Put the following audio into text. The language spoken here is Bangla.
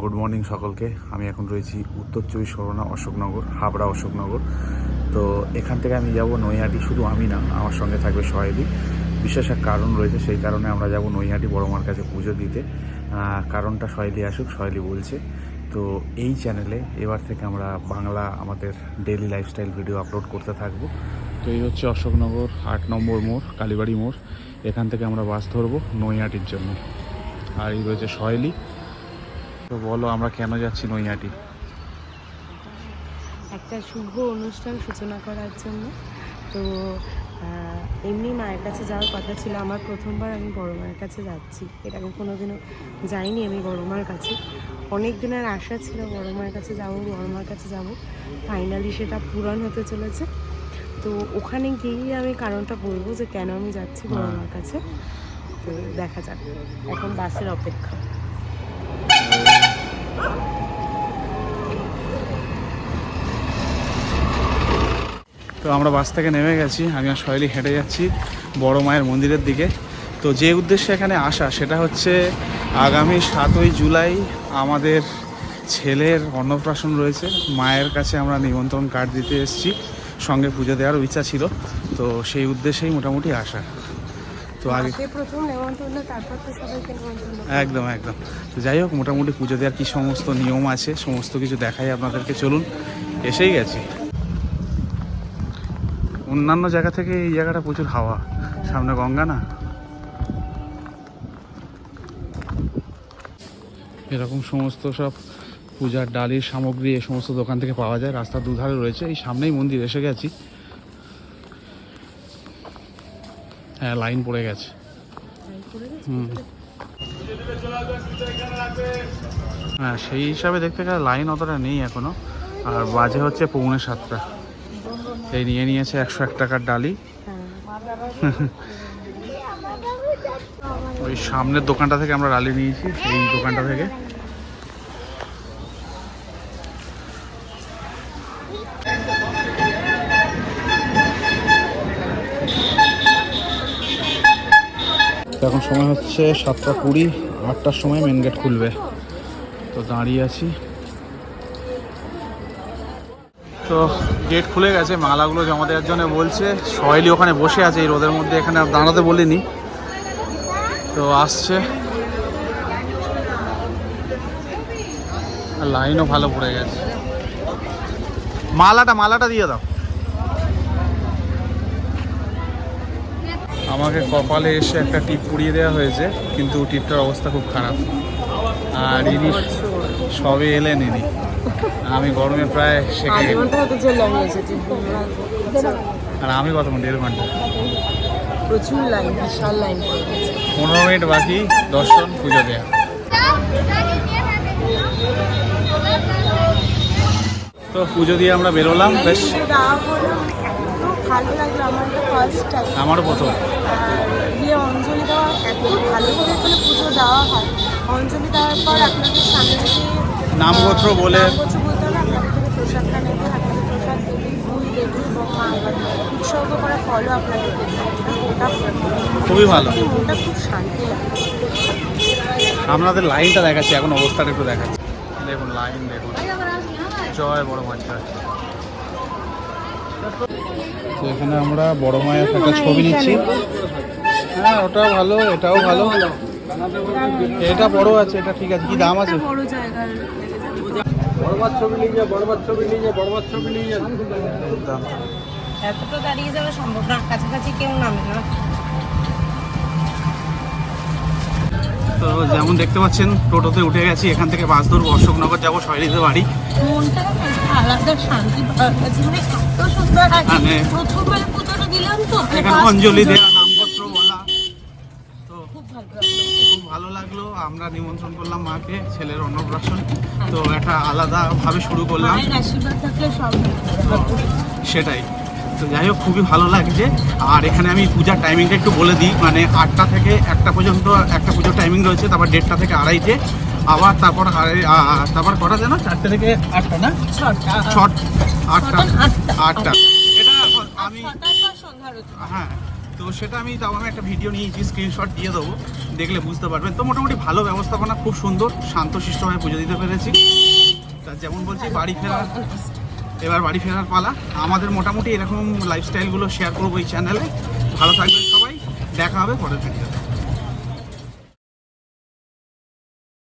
গুড মর্নিং সকলকে। আমি এখন রয়েছি উত্তর চব্বিশ পরগনা অশোকনগর, হাবড়া অশোকনগর। তো এখান থেকে আমি যাব নৈহাটি। শুধু আমি না, আমার সঙ্গে থাকবে সহেলি। বিশেষ এক কারণ রয়েছে, সেই কারণে আমরা যাব নৈহাটি বড় মার কাছে পুজো দিতে। কারণটা সহেলি আসুক, সহেলি বলছে। তো এই চ্যানেলে এবার থেকে আমরা বাংলা আমাদের ডেইলি লাইফস্টাইল ভিডিও আপলোড করতে থাকব। তো এই হচ্ছে অশোকনগর, আট নম্বর মোড়, কালীবাড়ি মোড়। এখান থেকে আমরা বাস ধরবো নৈহাটির জন্য। আর এই রয়েছে সহেলি। তো বলো আমরা কেন যাচ্ছি নৈহাটি? একটা শুভ অনুষ্ঠান সূচনা করার জন্য। তো এমনি মায়ের কাছে যাওয়ার কথা ছিল। আমার প্রথমবার আমি বড় মায়ের কাছে যাচ্ছি। এর আগে কোনোদিনও যাইনি আমি বড় মার কাছে। অনেক দিনের আশা ছিল বড় মায়ের কাছে যাব বড় মার কাছে যাব। ফাইনালি সেটা পূরণ হতে চলেছে। তো ওখানে গিয়েই আমি কারণটা বলব যে কেন আমি যাচ্ছি বড় মার কাছে। তো দেখা যাক। এখন বাসের অপেক্ষা। তো আমরা বাস থেকে নেমে গেছি, আমি আর সহেলি হেঁটে যাচ্ছি বড় মায়ের মন্দিরের দিকে। তো যে উদ্দেশ্যে এখানে আসা, সেটা হচ্ছে আগামী সাতই জুলাই আমাদের ছেলের অন্নপ্রাশন রয়েছে। মায়ের কাছে আমরা নিমন্ত্রণ কার্ড দিতে এসেছি। সঙ্গে পুজো দেওয়ার ইচ্ছা ছিল। তো সেই উদ্দেশ্যেই মোটামুটি আসা। তো আগে আগে প্রথম নেমন্তন্ন তারপর তো সবাইকে নেমন্তন্ন একদম একদম। তো যাই হোক মোটামুটি পুজো দেওয়ার কী সমস্ত নিয়ম আছে সমস্ত কিছু দেখাই আপনাদেরকে। চলুন এসেই গেছি। অন্যান্য জায়গা থেকে এই জায়গাটা প্রচুর হাওয়া। সামনে গঙ্গা না? এরকম সমস্ত সব পূজার ডালির সামগ্রী এ সমস্ত দোকান থেকে পাওয়া যায়। রাস্তার দুধারে রয়েছে। এই সামনেই মন্দির এসে গেছি। হ্যাঁ লাইন পড়ে গেছে। হুম। হ্যাঁ সেই হিসাবে দেখতে গেলে লাইন অতটা নেই এখনও। আর বাজে হচ্ছে পৌনে সাতটা। এই নিয়ে নিয়েছে একশো এক টাকার ডালি। হ্যাঁ। ওই সামনের দোকানটা থেকে আমরা ডালি নিয়েছি এই দোকানটা থেকে। এখন সময় হচ্ছে সাতটা কুড়ি, আটটার সময় মেন গেট খুলবে। তো দাঁড়িয়ে আছি। তো গেট খুলে গেছে, মালাগুলো জমা দেওয়ার জন্য বলছে। সয়েলি ওখানে বসে আছে এই রোদের মধ্যে, এখানে আর দাঁড়াতে বলিনি। তো আসছে। লাইনও ভালো পড়ে গেছে। মালাটা মালাটা দিয়ে দাও। আমাকে কপালে এসে একটা টিপ পুড়িয়ে দেওয়া হয়েছে কিন্তু টিপটার অবস্থা খুব খারাপ। আর ইনি সবে এলেন ইনি। আমি গরমে প্রায় এসেছি আর আমি কত দেড় ঘণ্টা? প্রচুর লাইন বিশাল লাইন পনেরো মিনিট বাকি দর্শন পুজো দেওয়া তো পুজো দিয়ে আমরা বেরোলাম বেশ। ভালো লাগল আমার ফার্স্ট টাইম আমারও প্রথম। গিয়ে অঞ্জলি দেওয়া এত ভালোভাবে এখানে পুজো দেওয়া হয়। অঞ্জলি দেওয়ার পর আপনাদের সামনে থেকে নামগোত্র বলে কিছু বলতে হবে আপনাদের থেকে প্রসাদটা নেবে আপনাদের প্রসাদ দেবে ফুল দেবে এবং মা উৎসর্গ করা ফলও আপনাদেরকে দেবে। ওটা খুবই ভালো। মনটা খুব শান্তি আপনাদের লাইনটা দেখাচ্ছি এখন অবস্থাটা একটু দেখাচ্ছি। দেখুন লাইন দেখুন। জয় বড় মাছ তো এখানে আমরা বড় মায়ের একটা ছবি নিচ্ছি। হ্যাঁ ওটাও ভালো এটাও ভালো। এটা বড় আছে এটা ঠিক আছে। কি দাম আছে? বড় ছবি নিয়ে যা বড়মার ছবি নিয়ে যা বড়মার ছবি নিয়ে যা। দাম। এতটা দাঁড়িয়ে যাওয়া সম্ভব না কাছাকাছি কেউ নামে না। তো যেমন দেখতে পাচ্ছেন টোটোতে উঠে গেছি। এখান থেকে বাস ধরবো অশোকনগর যাব শৈলীতে বাড়ি। মানে মানে তো এখানে অঞ্জলি দেওয়া নামপত্র বলা। তো খুব ভালো লাগল। আমরা নিমন্ত্রণ করলাম মাকে ছেলের অন্নপ্রাশন। তো একটা আলাদাভাবে শুরু করলাম। সেটাই। তো যাই হোক খুবই ভালো লাগছে। আর এখানে আমি পূজার টাইমিংটা একটু বলে দিই। মানে আটটা থেকে একটা পর্যন্ত একটা পুজোর টাইমিং রয়েছে তারপর দেড়টা থেকে আড়াইটে আবার তারপর আড়াই তারপর কটা যেন? চারটে থেকে আটটা না? ছট আটটা আটটা। এটা আমি। হ্যাঁ তো সেটা আমি তাও আমি একটা ভিডিও নিয়েছি স্ক্রিনশট দিয়ে দেবো। দেখলে বুঝতে পারবেন। তো মোটামুটি ভালো ব্যবস্থাপনা খুব সুন্দর শান্তশিষ্টভাবে পুজো দিতে পেরেছি। তা যেমন বলছি বাড়ি ফেরার এবার বাড়ি ফেরার পালা। আমাদের মোটামুটি এরকম লাইফস্টাইলগুলো শেয়ার করব এই চ্যানেলে ভালো থাকবেন সবাই। দেখা হবে পরের ভিডিও